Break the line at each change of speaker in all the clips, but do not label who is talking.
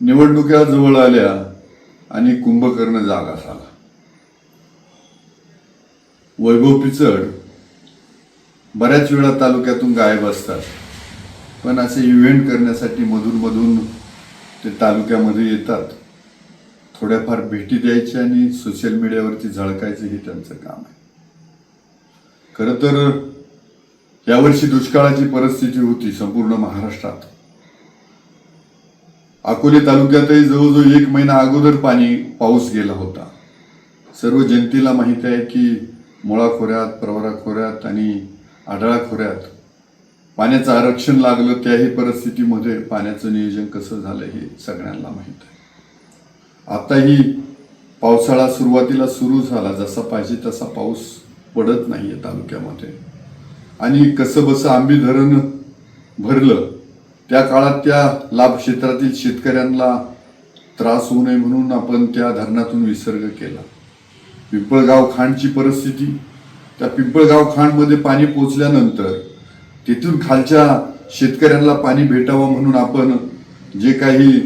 निवडणुका जवळ आल्या आणि कुंभकर्ण जागा झाला. वैभव पिचड बऱ्याच वेळा तालुक्यातून गायब असतात पण असे इव्हेंट करण्यासाठी मधून मधून ते तालुक्यामध्ये येतात. थोड्याफार भेटी द्यायच्या आणि सोशल मीडियावरती झळकायचं हे त्यांचं काम आहे. खरं तर यावर्षी दुष्काळाची परिस्थिती होती संपूर्ण महाराष्ट्रात. अकोले तालुक्यातही जवळजवळ एक महिना अगोदर पाणी पाऊस गेला होता. सर्व जनतेला माहीत आहे की मुळा खोऱ्यात प्रवरा खोऱ्यात आणि आढळा खोऱ्यात पाण्याचं आरक्षण लागलं त्याही परिस्थितीमध्ये पाण्याचं नियोजन कसं झालं हे सगळ्यांना माहीत आहे. आताही पावसाळा सुरुवातीला सुरू झाला जसा पाहिजे तसा पाऊस पडत नाही आहे तालुक्यामध्ये. आणि कसं बसं आंबी धरण भरलं त्या काळात त्या लाभ क्षेत्रातील शेतकऱ्यांना त्रास होऊ नये म्हणून आपण त्या धरणातून विसर्ग केला. पिंपळगाव खांडची परिस्थिती त्या पिंपळगाव खांडमध्ये पाणी पोचल्यानंतर तिथून खालच्या शेतकऱ्यांना पाणी भेटावं म्हणून आपण जे काही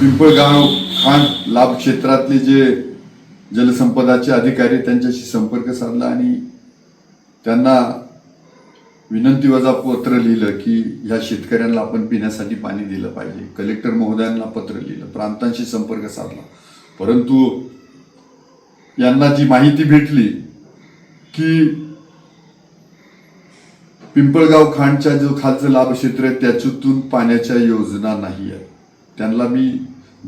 पिंपळगाव खांड लाभ क्षेत्रातले जे जलसंपदाचे अधिकारी त्यांच्याशी संपर्क साधला आणि त्यांना विनंती वजा पत्र लिहिलं की ह्या शेतकऱ्यांना आपण पिण्यासाठी पाणी दिलं पाहिजे. कलेक्टर महोदयांना पत्र लिहिलं प्रांतांशी संपर्क साधला. परंतु यांना जी माहिती भेटली की पिंपळगाव खांडच्या जो खालचं लाभ क्षेत्र आहे त्याच्यातून पाण्याच्या योजना नाही आहेत. त्यांना मी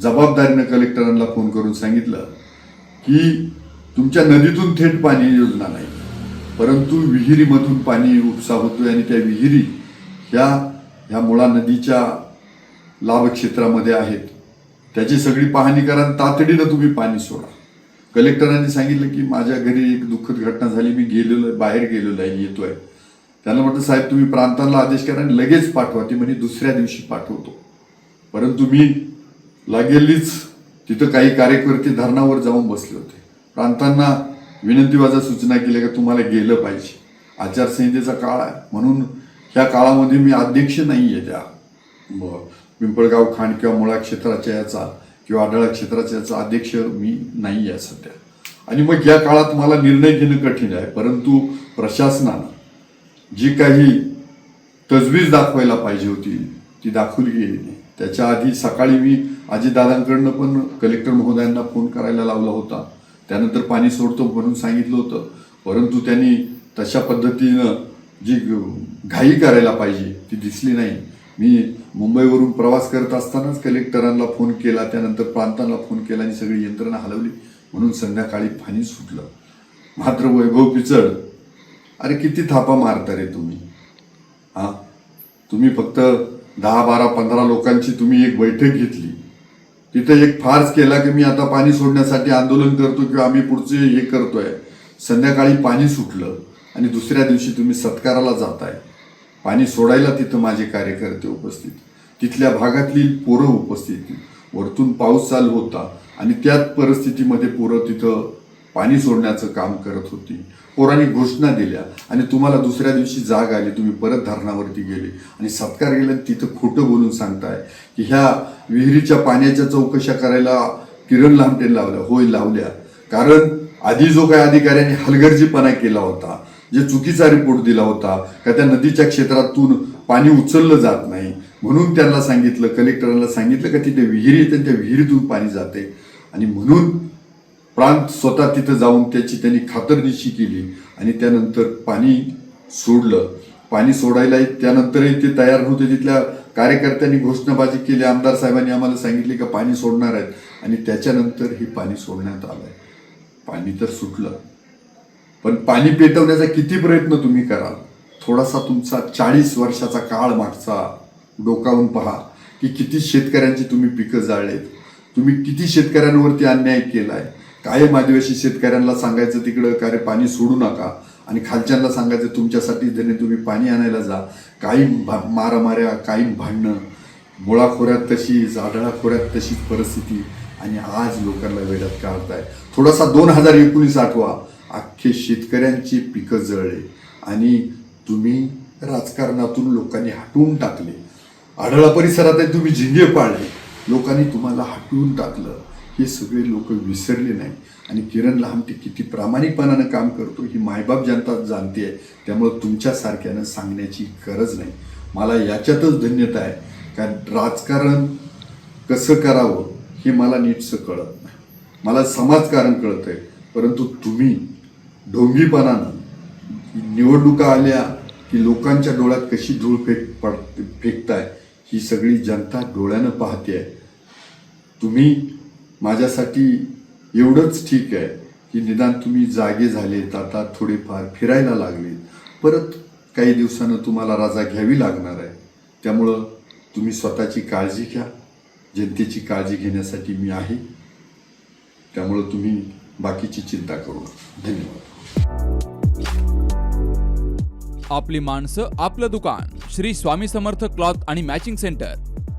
जबाबदारीनं कलेक्टरांना फोन करून सांगितलं की तुमच्या नदीतून थेट पाणी योजना नाही. परंतु विहिरीमधून पाणी उपसा होतोय आणि त्या विहिरी ह्या ह्या मुळा नदीच्या लाभक्षेत्रामध्ये आहेत. त्याची सगळी पाहणी करा आणि तातडीनं तुम्ही पाणी सोडा. कलेक्टरांनी सांगितलं की माझ्या घरी एक दुःखद घटना झाली. मी गेलेलो आहे बाहेर गेलेलो आहे येतोय. त्यांना म्हटलं साहेब तुम्ही प्रांतांना आदेश करा आणि लगेच पाठवा. ती म्हणजे दुसऱ्या दिवशी पाठवतो. परंतु मी लागेलीच तिथं काही कार्यकर्ते धरणावर जाऊन बसले होते. प्रांतांना विनंतीवाजा सूचना केल्या का तुम्हाला गेलं पाहिजे. आचारसंहितेचा काळ आहे. म्हणून ह्या काळामध्ये मी अध्यक्ष नाही आहे त्या पिंपळगाव खाण किंवा मुळा क्षेत्राच्या याचा किंवा आढळा क्षेत्राच्या याचा अध्यक्ष मी नाही आहे सध्या. आणि मग या काळात मला निर्णय घेणं कठीण आहे. परंतु प्रशासनानं जी काही तजवीज दाखवायला पाहिजे होती ती दाखवली गेली नाही. त्याच्या आधी सकाळी मी अजितदादांकडनं पण कलेक्टर महोदयांना फोन करायला लावला होता. त्यानंतर पाणी सोडतो म्हणून सांगितलं होतं. परंतु त्यांनी तशा पद्धतीनं जी घाई करायला पाहिजे ती दिसली नाही. मी मुंबईवरून प्रवास करत असतानाच कलेक्टरांना फोन केला त्यानंतर प्रांतांना फोन केला आणि सगळी यंत्रणा हलवली. म्हणून संध्याकाळी पाणी सुटलं. मात्र वैभव पिचड अरे किती थापा मारता रे तुम्ही? हा? तुम्ही फक्त दहा बारा पंधरा लोकांची तुम्ही एक बैठक घेतली. तिथे एक फार्स केला की मी आता पाणी सोडण्यासाठी आंदोलन करतो किंवा आम्ही पुढचे हे करतोय. संध्याकाळी पाणी सुटलं आणि दुसऱ्या दिवशी तुम्ही सत्काराला जाताय. पाणी सोडायला तिथं माझे कार्यकर्ते उपस्थित. तिथल्या भागातली पोरं उपस्थित. वरतून पाऊस चालू होता आणि त्याच परिस्थितीमध्ये पोरं तिथं पाणी सोडण्याचं काम करत होती. पोरांनी घोषणा दिल्या आणि तुम्हाला दुसऱ्या दिवशी जाग आली. तुम्ही परत धरणावरती गेले. आणि सत्कार गेला तिथं खोटं बोलून सांगताय की ह्या विहिरीच्या पाण्याच्या चौकशा करायला किरण लामटेन लावल्या. होय लावल्या. कारण आधी जो काही अधिकाऱ्यांनी हलगर्जीपणा केला होता जे चुकीचा रिपोर्ट दिला होता का त्या नदीच्या क्षेत्रातून पाणी उचललं जात नाही. म्हणून त्यांना सांगितलं कलेक्टरांना सांगितलं का तिथे विहिरी येते त्या विहिरीतून पाणी जाते आणि म्हणून प्रांत स्वतः तिथं जाऊन त्याची त्यांनी खातरनिशी केली आणि त्यानंतर पाणी सोडलं. पाणी सोडायला त्यानंतरही ते तयार नव्हते तिथल्या कार्यकर्त्यांनी घोषणाबाजी केली. आमदार साहेबांनी आम्हाला सांगितले का पाणी सोडणार आहेत. आणि त्याच्यानंतर हे पाणी सोडण्यात आलंय. पाणी तर सुटलं. पण पाणी पेटवण्याचा किती प्रयत्न तुम्ही कराल? थोडासा तुमचा चाळीस वर्षाचा काळ मागचा डोकावून पहा की किती शेतकऱ्यांची तुम्ही पिकं जाळलेत. तुम्ही किती शेतकऱ्यांवरती अन्याय केलाय? कायम आदिवासी शेतकऱ्यांना सांगायचं तिकडं का रे पाणी सोडू नका. आणि खालच्यांना सांगायचं तुमच्यासाठी जणे तुम्ही पाणी आणायला जा काही मारामाऱ्या काही भांडणं मुळा खोऱ्यात तशीच आढळा खोऱ्यात तशीच परिस्थिती आणि आज लोकांना वेळात काढताय. थोडासा दोन हजार एकोणीस आठवा अख्खे शेतकऱ्यांची पिकं जळले आणि तुम्ही राजकारणातून लोकांनी हटवून टाकले. आढळा परिसरात तुम्ही झिंगे पाळले. लोकांनी तुम्हाला हटवून टाकलं. हे सगळे लोक विसरले नाही आणि किरण लहामटे किती प्रामाणिकपणानं काम करतो ही मायबाप जनता जाणते. आहे त्यामुळं तुमच्यासारख्यानं सांगण्याची गरज नाही. मला याच्यातच धन्यता आहे. कारण राजकारण कसं करावं हे मला नीटसं कळत नाही. मला समाजकारण कळत आहे परंतु तुम्ही ढोंगीपणानं निवडणुका आल्या की लोकांच्या डोळ्यात कशी धूळ फेक पड फेकताय ही सगळी जनता डोळ्यानं पाहते आहे तुम्ही माझ्यासाठी एवढंच ठीक आहे की निदान तुम्ही जागे झालेत आता थोडेफार फिरायला लागले परत काही दिवसानं तुम्हाला राजा घ्यावी लागणार आहे. त्यामुळं तुम्ही स्वतःची काळजी घ्या. जनतेची काळजी घेण्यासाठी मी आहे. त्यामुळं तुम्ही बाकीची चिंता करू नका. धन्यवाद.
आपली माणसं आपलं दुकान. श्री स्वामी समर्थ क्लॉथ आणि मॅचिंग सेंटर.